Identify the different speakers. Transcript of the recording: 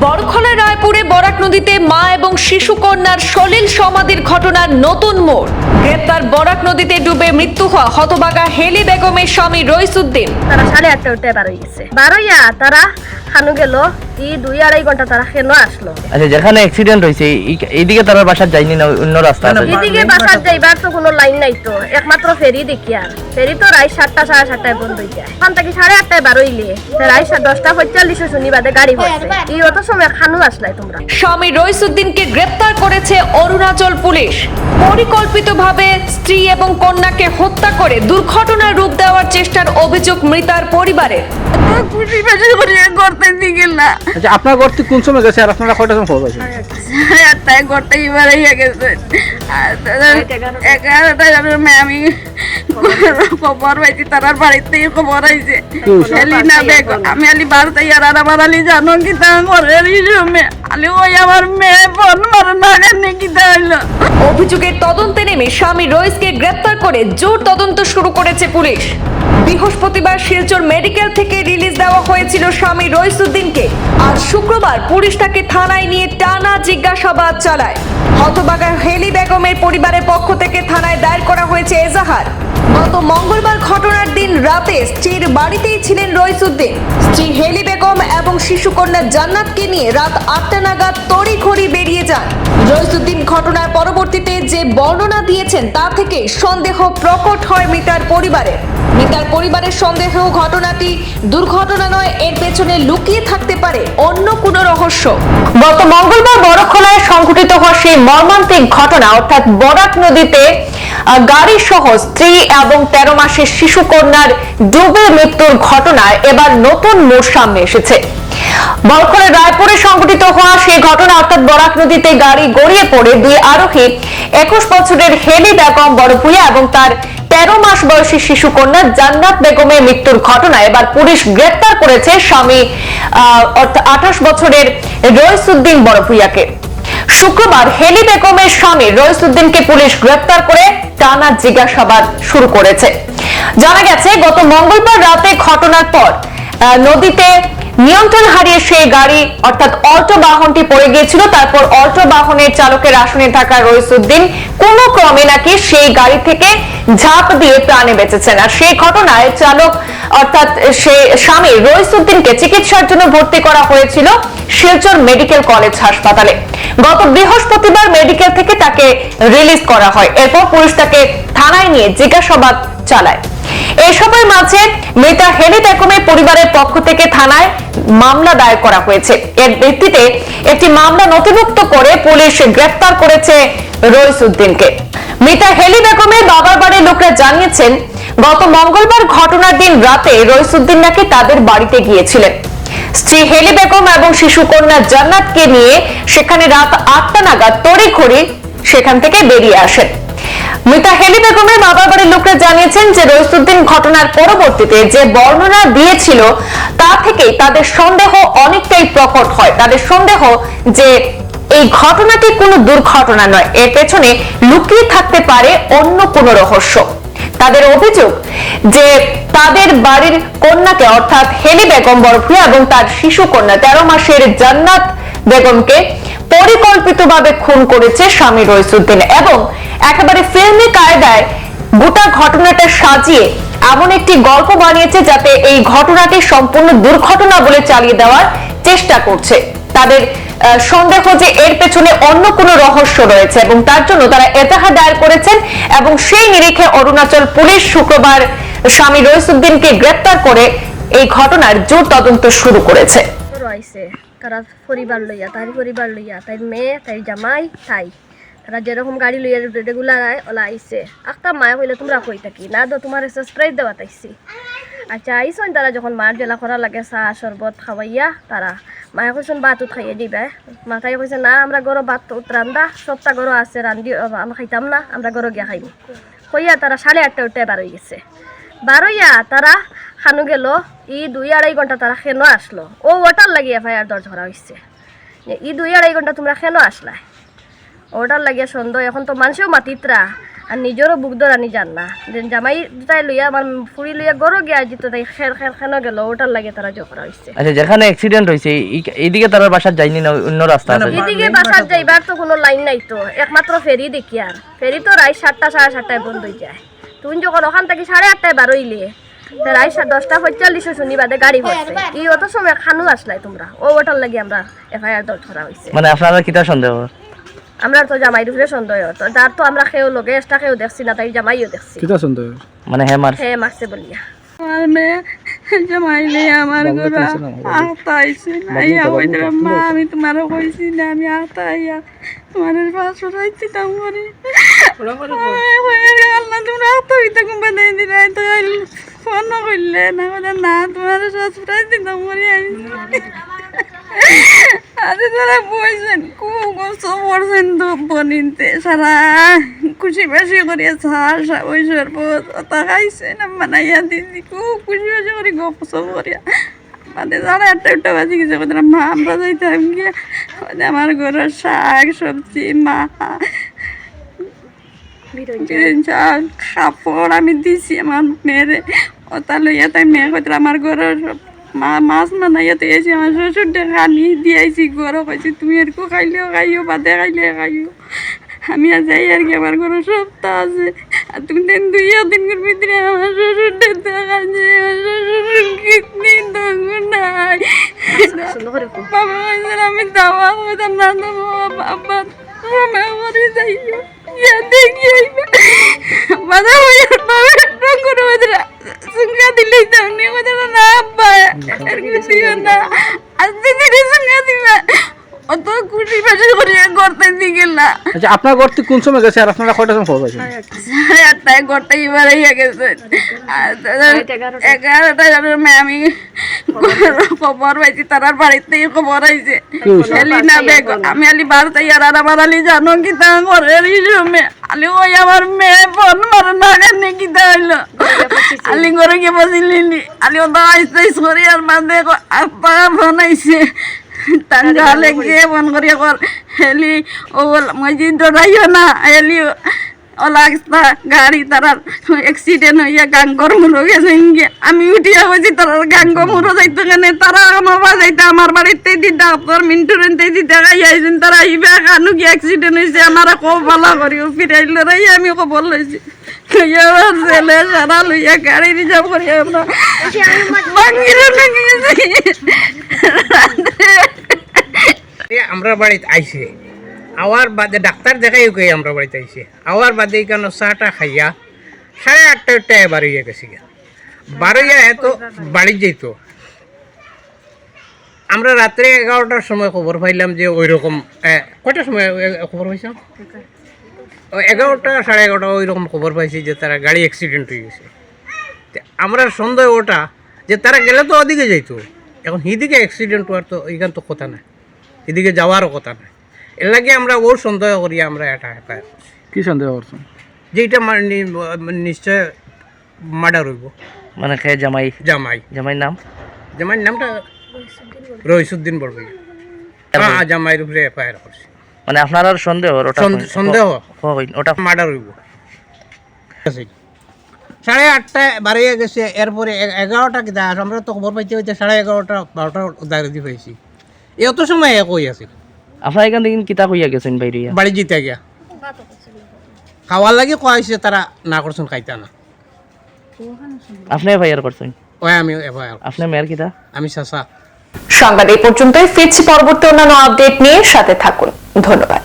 Speaker 1: বড়খলা রায়পুরে বরাক নদীতে মা এবং শিশু কন্যার সলিল সমাধির ঘটনার নতুন মোড়। গ্রেপ্তার বরাক নদীতে ডুবে মৃত্যু হওয়া হতবাগা হেলি বেগমের স্বামী রইসুদ্দিন।
Speaker 2: তারা সাড়ে আটটা উঠে বারোই গেছে। বারোইয়া তারা খানু গেল ই দুই আড়াই ঘণ্টা তারা কেন আসলো।
Speaker 3: আচ্ছা যেখানে অ্যাক্সিডেন্ট হয়েছে এইদিকে তার বাসার যায়নি না অন্য রাস্তা আছে?
Speaker 2: এদিকে বাসার যাইবার তো কোনো লাইন নাই তো। একমাত্র ফেরি দেখি আর। ফেরি তো রাই সাতটা সাড়ে সাতটায় বন্ধ হয়ে যায়। ওখান থেকে সাড়ে আটটায় বার হইলে। রাই দশটা পঁয়তাল্লিশে শনিবারে গাড়ি হচ্ছে। এই অত সময় খানু আসলাই তোমরা।
Speaker 1: স্বামী রইসুদ্দিনকে গ্রেপ্তার করেছে অরুণাচল পুলিশ। পরিকল্পিতভাবে স্ত্রী এবং কন্যাকে হত্যা করে দুর্ঘটনার রূপ দেওয়ার চেষ্টার অভিযোগ মৃতার পরিবারের।
Speaker 2: করতে দিকে না
Speaker 4: আচ্ছা আপনার ঘর থেকে কোন সময় গেছে আর আপনারা কয়টা সময় খবর পাইছেন?
Speaker 2: আটটায় ঘরটা এবার হইয়া গেছে। এগারোটায় আমি খবর পাইছি তারার বাড়িতে খবর আইছে। বেগ আমি আলি বারোটা তাই আর আমার আলি জানো কি তা করে আলি ওই আমার মেয়ে ফোন মারে না কেন কি
Speaker 1: অভিযোগের তদন্তে নেমে স্বামী রইসকে গ্রেপ্তার করে জোর তদন্ত শুরু করেছে পুলিশ। বৃহস্পতিবার শিলচর মেডিকেল থেকে রিলিজ দেওয়া হয়েছিল স্বামী রইসুদ্দিনকে আজ শুক্রবার পুলিশ তাকে থানায় নিয়ে টানা জিজ্ঞাসাবাদ চালায়। হতবাগা হেলি বেগমের পরিবারের পক্ষ থেকে থানায় দায়ের করা হয়েছে এজাহার। গত মঙ্গলবার ঘটনার দিন রাতে স্ত্রীর বাড়িতেই ছিলেন রইসুদ্দিন। স্ত্রী হেলি বেগম এবং শিশুকন্যা জান্নাতকে নিয়ে রাত আটটা নাগাদ তড়িঘড়ি বেরিয়ে যান। রইসুদ্দিন ঘটনার পরবর্তীতে যে বর্ণনা দিয়েছেন তা থেকে সন্দেহ প্রকট হয় মিতার পরিবারের মিতার পরিবারের সন্দেহ ঘটনাটি দুর্ঘটনা নয়, এর পেছনে লুকিয়ে থাকতে পারে অন্য কোনো রহস্য। গত মঙ্গলবার বড়খলায় সংঘটিত হওয়া সেই মর্মান্তিক ঘটনা, অর্থাৎ বরাক নদীতে গাড়ি সহ স্ত্রী এবং তেরো মাসের শিশু কন্যার ডুবে মৃত্যুর ঘটনায় এবার নতুন মোড় সামনে এসেছে। বরখলের রায়পুরে সংঘটিত হওয়া সেই ঘটনা অর্থাৎ বরাক নদীতে গাড়ি গড়িয়ে পড়ে দুই আরোহী একুশ বছরের হেলি বেগম বড়ভুইয়া এবং তার তেরো মাস বয়সী শিশু কন্যা জান্নাত বেগমের মৃত্যুর ঘটনা এবার পুলিশ গ্রেপ্তার করেছে স্বামী আহ, অর্থাৎ আঠাশ বছরের রইসুদ্দিন বড়ভুইয়াকে শুক্রবার হেলি বেগমের স্বামী রইসুদ্দিনকে পুলিশ গ্রেপ্তার করে টানা জিজ্ঞাসাবাদ শুরু করেছে। জানা গেছে, গত মঙ্গলবার রাতে ঘটনার পর নদীতে নিয়ন্ত্রণ হারিয়ে সেই গাড়ি, অর্থাৎ অল্টো বাহনটি পড়ে গিয়েছিল। তারপর অল্টো বাহনের চালকের আসনে থাকা রইসুদ্দিন কোন ক্রমে নাকি সেই গাড়ি থেকে ঝাঁপ দিয়ে প্রাণে বেঁচেছেন। আর সেই ঘটনায় চালক অর্থাৎ সে স্বামী রইসুদ্দিনকে চিকিৎসার জন্য ভর্তি করা হয়েছিল শিলচর মেডিকেল কলেজ হাসপাতালে। গত বৃহস্পতিবার মেডিকেল থেকে তাকে রিলিজ করা হয়। এরপর পুলিশ তাকে থানায় নিয়ে জিজ্ঞাসাবাদ চালায়। এসবের মাঝে মৃতা হেলি বেগমের পরিবারের পক্ষ থেকে থানায় মামলা দায়ের করা হয়েছে। এর ভিত্তিতে একটি মামলা নথিভুক্ত করে পুলিশ গ্রেফতার করেছে রইসুদ্দিনকে। মৃতা হেলি বেগমের বাবার বাড়ির লোকরা জানিয়েছেন গত মঙ্গলবার ঘটনার দিন রাতে রইসুদ্দিন নাকি তাদের বাড়িতে গিয়েছিলেন। স্ত্রী হেলি বেগম এবং শিশু কন্যা জান্নাতকে নিয়ে সেখানে রাত আটটা নাগাদ তড়িঘড়ি সেখান থেকে বেরিয়ে আসেন। মৃতা হেলি বেগমের বাবার বাড়ির লোকরা জানিয়েছেন যে রইসুদ্দিন ঘটনার পরবর্তীতে যে বর্ণনা দিয়েছিল তা থেকেই তাদের সন্দেহ অনেকটাই প্রকট হয়। তাদের সন্দেহ যে এই ঘটনাটি কোনো দুর্ঘটনা নয়, এর পেছনে লুকিয়ে থাকতে পারে অন্য কোনো রহস্য। তাদের অভিযোগ যে তাদের বাড়ির কন্যাকে, অর্থাৎ হেলি বেগম বরফুয়া এবং তার শিশু কন্যা তেরো মাসের জান্নাত বেগমকে পরিকল্পিতভাবে খুন করেছে স্বামী রইসুদ্দিন এবং একেবারে ফিল্মি কায়দায় গোটা ঘটনাটা সাজিয়ে এমন একটি গল্প বানিয়েছে যাতে এই ঘটনাটি সম্পূর্ণ দুর্ঘটনা বলে চালিয়ে দেওয়ার চেষ্টা করছে। তাদের সন্দেহ যে এর পেছনে অন্য কোনো রহস্য রয়েছে এবং তার জন্য তারা এজাহার দায়ের করেছেন এবং সেই নিরিখে অরুণাচল পুলিশ শুক্রবার স্বামী রইসুদ্দিনকে গ্রেপ্তার করে এই ঘটনার জোর তদন্ত শুরু করেছে।
Speaker 2: তারা পরিবার লইয়া, তার পরিবার লইয়া তাই মেয়ে তাই জামাই, তাই। তারা যেরকম গাড়ি লইয়া রেগুলার আয় ওলা মায়া কইলে তোমরা কই থাকি না তো তোমার সাবস্ক্রাইব দেওয়া তাইছি। আচ্ছা আইসন তারা যখন মার জেলা করা লাগে, চাহ শরবত খাওয়াইয়া তারা মায়ে কইসন ভাত খাইয়ে দিবে। মাথায় কইছে না, আমরা গরো উঠ রান্দা সবটা গরো আছে রান্ধি আমরা খাইতাম না, আমরা গরো গিয়া খাইনি কইয়া তারা সাড়ে আটটা উঠে বার হয়ে গেছে। বারোইয়া তারা খানু গেল, ই দুই আড়াই ঘণ্টা তারা কেন আসলো ও ওটার লাগিয়ে এফআইআর দর্জ করা হয়েছে ই দুই আড়াই ঘণ্টা তোমরা কেন আসলা ওটার লাগিয়ে সন্দেহ এখন তো মানুষেও মাতিত্রা আর নিজেরও বুক ধরানি জান না। জামাই তাই লইয়া আমার ফুড়ি লইয়া গরো গিয়া যেত তাই খের খের খেন গেল ওটার লাগে তারা জোকরা হয়েছে
Speaker 3: আচ্ছা যেখানে অ্যাক্সিডেন্ট হয়েছে এই- এইদিকে তার বাসার যায়নি না অন্য রাস্তা আছে?
Speaker 2: এদিকে বাসার যাইবার তো কোনো লাইন নাই তো একমাত্র ফেরি দেখি আর। ফেরি তো রাত সাতটা সাড়ে সাতটায় বন্ধ হয়ে যায়। তুমি যখন ওখান থেকে সাড়ে আটটায় বারোইলে রাত সা- দশটা পঁয়তাল্লিশে শুনি বাদে গাড়ি হচ্ছে এই অত সময় খানু আসলাই তোমরা। ও ওটার লাগে আমরা এফআইআর দর্জ করা হয়েছে
Speaker 3: মানে আপনারা কিতা সন্দেহ?
Speaker 2: আমরা তো জামাই রুফে সন্দেহ তো যার তো আমরা খেয়েও লগে এক্সট্রা খেয়েও দেখছি না তাই জামাইও দেখছি।
Speaker 4: কিতা সন্দেহ?
Speaker 3: মানে হ্যাঁ মার
Speaker 2: হে মারছে বলিয়া।
Speaker 5: আমার মেয়ে জামাইলে আমার ঘরে আহতাইছে না ইয়া কইতে মা আমি তোমারও কইছি না আমি আহতাইয়া তোমার পাঁচশো রাইতে দাম করি আল্লাহ তোমরা আহতাইতে কোনবা দেই দিলাই তো ফোন করলে না না তোমার শ্বশুরাই দিতাম করি আরে তারা বইছেন খুব কষ্ট করছেন বনিতে সারা খুশি বাসি করিয়া ছাড় ওই সরবত ওটা খাইছে না বানাইয়া দিদি খুব খুশি বাসি করি গপ সপ করিয়া মানে সাড়ে আটটা উঠটা বাজি গেছে কোথাও মা আমরা যাইতাম গিয়ে আমার ঘরের শাক সবজি মা কাপড় আমি দিছি আমার মেয়েরে। ওটা লইয়া তাই মেয়ে কইতে আমার ঘরের সব মা মাছ বানাইয়া তো এসে আমার শ্বশুর দেখা নি দিয়াইছি ঘরও কইছি তুমি এরকম খাইলেও খাইও বাদে খাইলে খাইও আমি আর যাই আর কি আমার ঘরে সপ্তাহ আছে আর তুমি দিন দুই দিন ভিতরে আমার শ্বশুর দেখা যায় আমার শ্বশুর কিডনি দঙ্গ নাই। বাবা আমি দাওয়া হইতাম না বাবা আমি মরে যাইও ইয়া দেখি
Speaker 4: আচ্ছা আপনার ঘর থেকে কোন সময় গেছে? আর আপনারা কয়টার সময় খবর পাইছেন?
Speaker 5: সাড়ে আটটায়। গেছে। মেয়ে আমি খবর পাইছি তারার বাড়িতে খবর আইছে। এলিনা বেগ আমি আলি বাড়তে আর আমার আলি জানো কি তা ঘরের ইসমে আলি ওই আমার মেয়ে ফোন মারে না কেন কি তা হইল। আলি ঘরে গিয়ে বসিলি আলি ওটা আইসতে সরি আর মাঝে আপা ফোন আইছে। তাঙ্গালে গিয়ে ফোন করিয়া কর হেলি ও যে ডরাইও না হেলি ওলাগস্তা গাড়ি তারার অ্যাক্সিডেন্ট হইয়া গাঙ্গর মুরো গেছে আমি উঠিয়া হয়েছি তারার গাঙ্গ মুরো যাইতো কেন? তারা আমার বাজাইতে আমার বাড়িতে দি ডাক্তার মিন্টুরেন্তে দি দেখাই আইছেন তারা ইবা কানু কি অ্যাক্সিডেন্ট হয়েছে আমার কো ভালো করি ফিরাইল রাই আমি খবর লইছি। ছেলে সারা লইয়া গাড়ি রিজার্ভ করি আমরা
Speaker 6: আমরা বাড়িতে আইসে আওয়ার বাদে ডাক্তার দেখাই কই আমরা বাড়িতে আইছে। আওয়ার বাদে কেন চাটা খাইয়া সাড়ে আটটা আটটায় বারোইয়া গেছি গা বারোইয়া এত বাড়ি যেত। আমরা রাত্রে এগারোটার সময় খবর পাইলাম যে ওই রকম কটার সময় খবর পাইছিলাম এগারোটা, সাড়ে এগারোটা ওই রকম খবর পাইছি যে তারা গাড়ি অ্যাক্সিডেন্ট হয়ে গেছে। আমরা সন্দেহ ওটা, যে তারা গেলে তো ওদিকে যাইতো। এখন হিদিকে অ্যাক্সিডেন্ট হওয়ার তো এইখান তো কথা না এদিকে যাওয়ারও কথা না এর লাগে আমরা ওর সন্দেহ করি আমরা এটা এফআইআর
Speaker 4: কি সন্দেহ করছেন
Speaker 6: যেটা নিশ্চয় মার্ডার হইব।
Speaker 3: মানে খেয়ে জামাই?
Speaker 6: জামাই।
Speaker 3: জামাই নাম?
Speaker 6: জামাইর নামটা রইসুদ্দিন বড়বই হ্যাঁ জামাইয়ের উপরে এফআইআর করছে।
Speaker 3: মানে আপনার আর সন্দেহ? ওটা
Speaker 6: সন্দেহ-?
Speaker 3: হয় ওটা
Speaker 6: মার্ডার হইব। সাড়ে আটটায় বাড়িয়ে গেছে। এরপরে এগারোটা কিতা? আমরা তো খবর পাইতে হইতে সাড়ে এগারোটা বারোটা দাঁড়িয়ে পাইছি এত সময় এক হই আছে
Speaker 3: আপনার এখান থেকে কিতা কইয়া গেছেন বাইরে
Speaker 6: বাড়ি জিতে গিয়া। খাওয়ার লাগে কয়েছে তারা না করছেন খাইতা না।
Speaker 3: আপনি এফআইআর করছেন?
Speaker 6: ওই আমি এফআইআর
Speaker 3: আপনি মেয়ের কিতা
Speaker 6: আমি সাসা
Speaker 1: সংবাদ এই পর্যন্তই। ফিরছি পরবর্তী অন্যান্য আপডেট নিয়ে সাথে থাকুন। ধন্যবাদ।